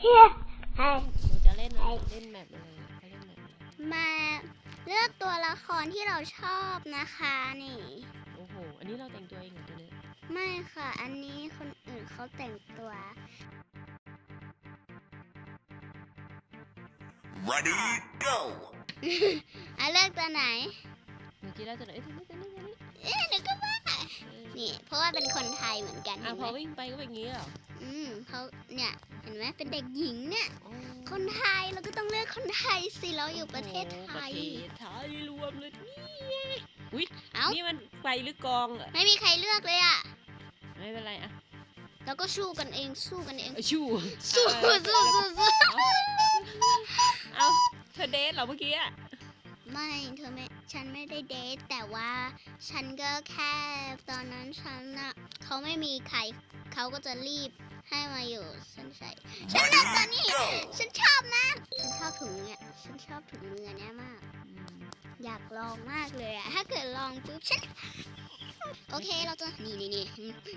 หนูจะเล่นอะไรเล่นแมปอะไรเขาเล่นแมปอะไรมาเลือกตัวละครที่เราชอบนะคะนี่ โอ้โห อันนี้เราแต่งตัวเองเหรอตัวเนี้ยไม่ค่ะ อันนี้คนอื่นเขาแต่งตัว Ready, go! อะเลือกตัวไหน หนูคิดว่าตัวไหนเอ้ยตัวนี้ตัวนี้ตัวนี้เอ๊ะหนูก็ว่าเออนี่ เพราะว่าเป็นคนไทยเหมือนกันอะเห็นพไหมอวิ่งไปก็เป็นอย่างงี้เหรออืมเขาเนี่ย เห็นไหมเป็นเด็กหญิงเนี่ยอ๋อคนไทยเราก็ต้องเลือกคนไทยสิเราอยู่ประเทศไทยโอ้โหประเทศไทยรวมเลยนี่เอ้า นี่มันไฟหรือกองเหรอไม่มีใครเลือกเลยอะไม่เป็นไรอะเราก็สู้กันเองสู้กันเองเอาชูสู้สู้สู้สู้เอาเธอเดทเหรอเมื่อกี้อะไม่เธอไม่ฉันไม่ได้เดทแต่ว่าฉันก็แค่ตอนนั้นฉันน่ะเขาไม่มีใครเขาก็จะรีบ ให้มาอยู่ฉันใส่ฉันเลือกตัวนี้ Go! ฉันชอบนะ ฉันชอบถุงเนี่ยฉันชอบถุงมือเนี้ยมากอืมอยากลองมากเลยอะถ้าเกิดลองปุ๊บฉันโอเคเราจะนี่นี่นี่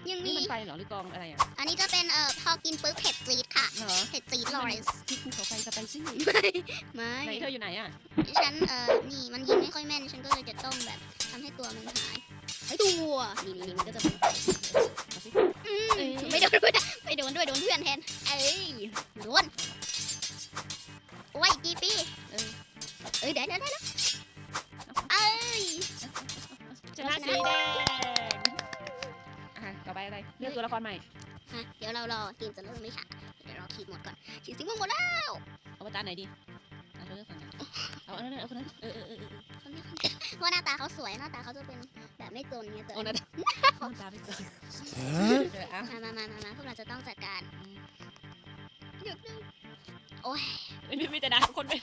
ยังนี่มีมันไฟเหรอหรือกองอะไรอะอันนี้จะเป็นเอ่อพอกินปุ๊บเผ็ดจี๊ดค่ะเหรอเผ็ดจี๊ดลอเรนส์พริกภูเขาไฟสไปซี่ไม่ไหนเธออยู่ไหนอะฉันเอ่อนี่มันยิงไม่ค่อยแม่นฉันก็เลยจะต้องแบบทำให้ตัวมันหายไอ้ตัวนี่นี่นี่มันก็จะเป็นเอาสิอืมเอ้ยไม่โดนด้วยนะไม่โด นด้วยโดนเพื่อนแทน เอ้ยโดนโอ้ยกี่ปีเออเอ้ยเดี๋ยวเดี๋ยวเดี๋ยวเอ้ยชนะสีแดงอะต่อไปอะไร เลือกตัวละครใหม่ ฮะเดี๋ยวเรารอเกมจะเริ่มไม่ช้าเดี๋ยวเราขีดหมดก่อนขีดสีม่วงหมดแล้ว เอาตาไหนดี อะเอเลือกฝั่งไหนเอาอันนั้นเอาคนนั้นเออเออเออเพราะหน้าตาเขาสวยหน้าตาเขาจะเป็นแบบไม่จนเนี่ยแต่เอานั่นเอาตาไปก่อนเอออามามามามามาพวกเราจะต้องจัดการหยุดนึงโอ้ยไม่ไม่ไม่แต่ด่าคนไป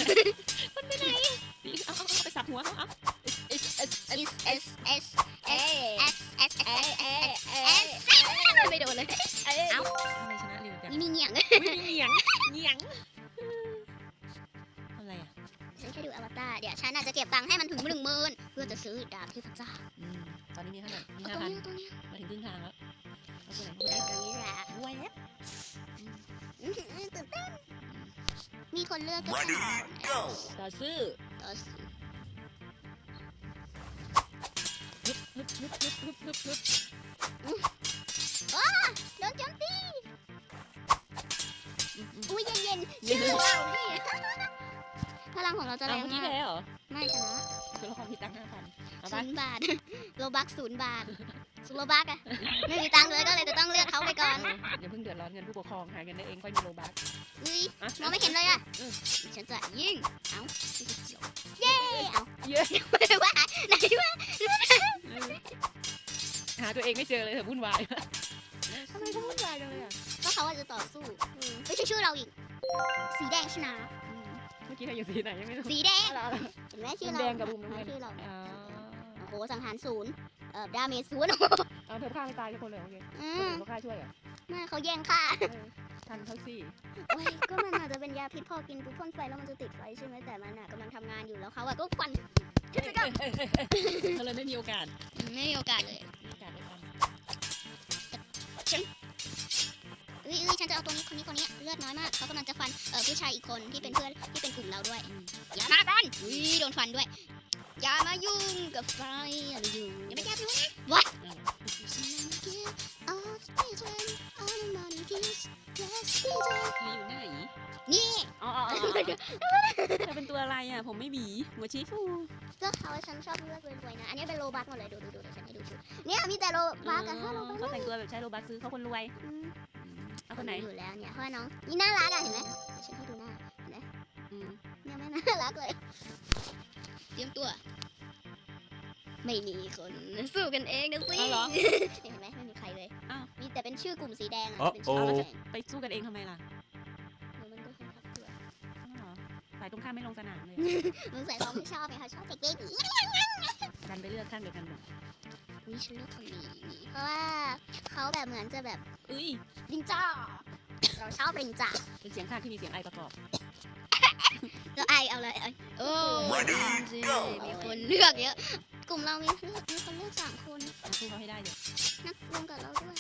ฉันแค่ดูอวตารเดี๋ยวฉันอาจจะเก็บตังค์ให้มันถึงหนึ่งหมื่นเพื่อจะซื้อดาบเทพเจ้าอืมตอนนี้มีเท่าไหร่มีเอาห้าตัวพันนี้เอาตัวนี้มาถึงครึ่งทางแล้วเอาตัวไหนเอาตัวไหนเอาตัวนี้แหละรวยแล้วอื้อหือตื่นเต้นมีคนเลือกกัน Ready, go! ต่อซื้อต่อสิฮึบฮึบฮึบฮึบฮึบฮึบฮึบโดนโจมตีอืมอืมอุ้ยเย็นเย็นๆเย็ชื่อนเรานี่พ ลังของเราจะแรเอางเมื่อกี้มากแพ้เหรอไม่ชนะคือละครผิดตังค์ห้าพันเอาไปศูนย์บาท โลบักศูนย์บาทศูนย์โลบักอะไม่มีตังค์เลยก็เลยจะต้องเลือกเขาไปก่อนอย่าเพิ่งเดือดร้อนเงินผู้ปกครองหาเงินได้เองค่อยมีโลบัสอุ้ยอะมองไม่เห็นเลยอะอืมฉันจะยิงเอาเย้เอาเยอะว่าไหนว่าหาตัวเองไม่เจอเลยเถอะวุ่นวายทำไมเขาวุ่นวายจังเลยอะก็เขาว่าจะต่อสู้ไม่ใช่ชื่อเราอีก สีแดงชนะอื มเมื่อกี้เราอยู่สีไหนยังไม่รู้สีแดง เอาละเอาละ เห็นไหมชื่อเราแดงกับบุ้มน้ำเงิน ชื่อเราอ๋อโอ้โหสังหารศูนย์เอ่อดาเมจศูนย์เอาเธอฆ่าไม่ตายทุกคนเลยโอเคอืคนมอื่นเขาฆ่าช่วยเหรอไม่เขาแย่งค่าเออทันเขาสิโอ้ยก็มันอาจจะเป็นยาพิษพอกินปุ๊บพ่นไฟแล้วมันจะติดไฟใช่ไหมแต่มันอะกำลังทำงานอยู่แล้วเขาอะก็ควันฉันจะก็เธอเลยไม่มีโอกาส ไม่มีโอกาสเลย อ้ยเอ้ยฉันจะเอาตัวนี้คนนี้คนนี้เลือดน้อยมากเขากำลังจะฟันเออผู้ชายอีกคนที่เป็นเพื่อนที่เป็นกลุ่มเราด้วยอืมอย่ามาฟันอุ้ยโดนฟันด้วยอย่ามายุ่งกับไฟอย่ามายุ่งอย่าไปแก้ผิวนะวะเอาเธออยู่ไหนนี่อ๋ออ๋ออ๋อเธอเป็นตัวอะไรอะ ผมไม่หวีหัวชี้ฟูก็เขาฉันชอบเลือกรวยๆนะ อันนี้เป็นโลบักหมดเลย ดูดูดูเดี๋ยวฉันให้ดูชุดเนี่ยมีแต่โลบักกับห้าโลบักเขาแต่งตัวแบบใช้โลบักซื้อเขาคนรวยอืม เอาคนไหน อยู่แล้วเนี่ยเพราะว่าน้องนี่น่ารักอะเห็นไหมเดี๋ยวฉันให้ดูหน้าเห็นไหมอืมเนี่ยไม่น่ารักเลย เตรียมตัว ไม่มีคนสู้กันเองนะสิเอาเหรอเห็นไหมไม่มีใครเลยอ้าว มีแต่เป็นชื่อกลุ่มสีแดงอะอ๋อเป็นชื่อโอ้แดงไปสู้กันเองทำไมล่ะเดี๋ยวมันก็คงทับตัวอ้าวเหรอฝ่ายตรงข้ามไม่ลงสนามเลย มึงใส่เราไม่ชอบไงเขาชอบเด็กเบบีดันไปเลือกข้างเดียวกันหมด นี่ฉันเลือดีเพราะว่าเขาแบบเหมือนจะแบบอุ้ยลิงจ้าเราชอบลิงจ้าเป็นเสียงข้างที่มีเสียงไอประกอบก็ไอเอาเลยโอ้มีคนเลือกเยอะกลุ่มเรามีเลือกมีคนเลือกสามคนสู้เขาให้ได้เดี๋ยวนักรวมกับเราด้วย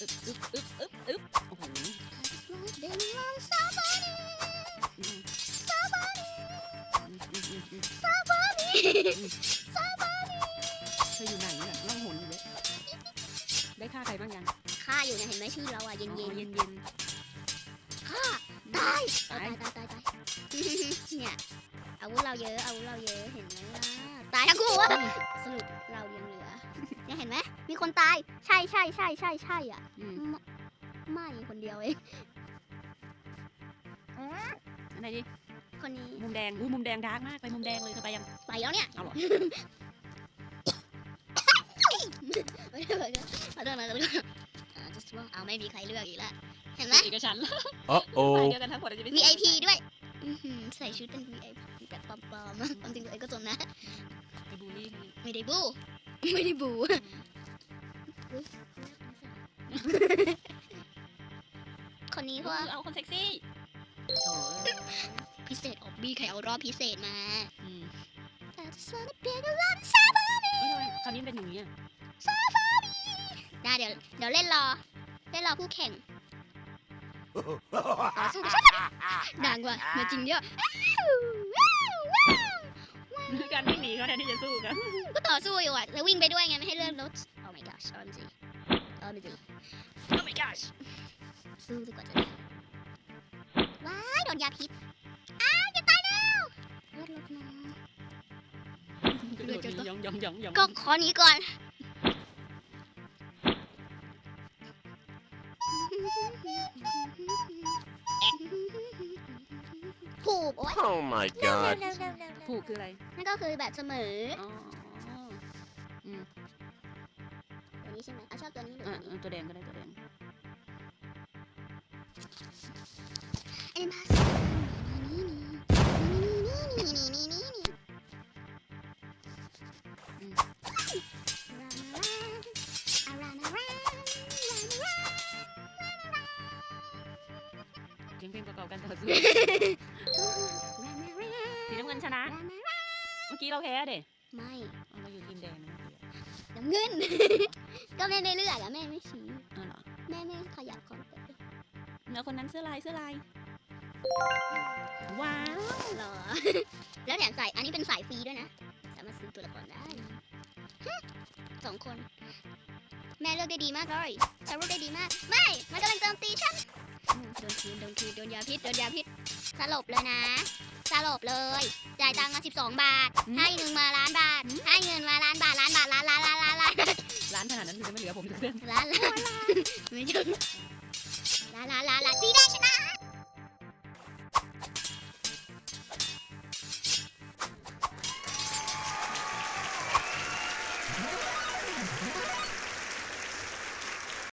อึ๊บอึ๊บอึ๊บอึ๊บอึ๊บโอ้โหเดนมอนซาบานีซาบานีซาบานี ฆ่าใครบ้างยังฆ่าอยู่เนี่ยเห็นไหมชื่อเราอะเย็นอ๋เย็อนเย็นเย็นๆฆ่าตายตายตายตายตายตายเนี่ยอาวุธเราเยอะอาวุธเราเยอะเห็นไหมล่ะตายทั้งคู่อะสรุปเรายังเหลือเนี่ยเห็นไหมมีคนตายใช่ใช่ใช่ใช่ใช่อะอืมไม่ไม่คนเดียวเองอันไหนดิคนนี้มุมแดงอู้มุมแดงดาร์กมากไปมุมแดงเลยเธอไปยังไปแล้วเนี่ยเอาเหรอไม่ได้ไม่ได้ ขอโทษนะขอโทษอ่า just wrong เอาไม่มีใครเลือกอีกแล้วเห็นไหมเอกฉันท์ Uh ไป oh. เดียวกันทั้งหมดจะไป VIP ด้วยอื้อหือใส่ชุดเป็น VIP แบบปลอมๆอะความจริงตัวเองก็จนนะ ไปบูลลี่เขาเนี่ยไม่ได้บู ไม่ได้บูคนนี้เพราะว่าเอาคนเซ็กซี่โอ้ยพิเศษออบบี้ใครเอารอบพิเศษมาอืมแต่จะสอนเปลี่ยนรันซาบาเอ้ยทำไมคราวนี้เป็นอย่างนี้อะ ได้เดี๋ยวเดี๋ยวเล่นรอ เล่นรอผู้แข่งต่อสู้กับดังกว่ามาจริงเดียวการวิ่งหนีเขาแทนที่จะสู้กันก็ต่อสู้อยู่อะแล้ววิ่งไปด้วยไงไม่ให้เลื่อนรถ Oh my gosh OMG OMG Oh my gosh สู้ดีกว่าจะได้ว้ายโดนยาพิษอ้าวจะตายแล้วเลือดลดน้อยกระโดดหนียองยองยองยองก็ขอหนี้ก่อน ผูกโอ๊ย Oh my god. ผูกคืออะไรนั่นก็คือแบบเสมออ๋อตัวนี้ใช่ไหมเอาชอบตัวนี้หรืออะตัวนี้อะตัวแดงก็ได้ตัวแดงเอ็นพัสนี่นี่นี่นี่นี่นี่อืมเสียงเพลงประกอบการต่อสู้สี กี้เราแพ้เด็ไม่เราอยู่ทีมแดงนะเมื่อกี้น้ำเงิน ก็แม่ไม่เลือกอะแม่ไม่ชี้อ๋อเหรอแม่ไม่ขยับคอนเปิดแล้วคนนั้นเสื้อลายเสื้อลายว้าวหรอ แล้วแถมใส่อันนี้เป็นสายฟรีด้วยนะ สามารถซื้อตัวละครได้ฮึสองคน แม่เลือกได้ดีมากเลยฉันเลือกได้ดีมาก ไม่มันกำลังโจมตีฉันอืมโดนคืนโดนคืนโดนยาพิษโดนยาพิษสลบเลยนะ สลบเลย จ่ายตังค์มา 12 บาท ให้เงินมาล้านบาท ให้เงินมาล้านบาทล้านบาทล้านล้านล้านล้านล้านร้านขนาดนั้นคือจะไม่เหลือผมสักเส้นล้านล้านไม่ใช่ล้านล้านล้านล้านสีแดงชนะ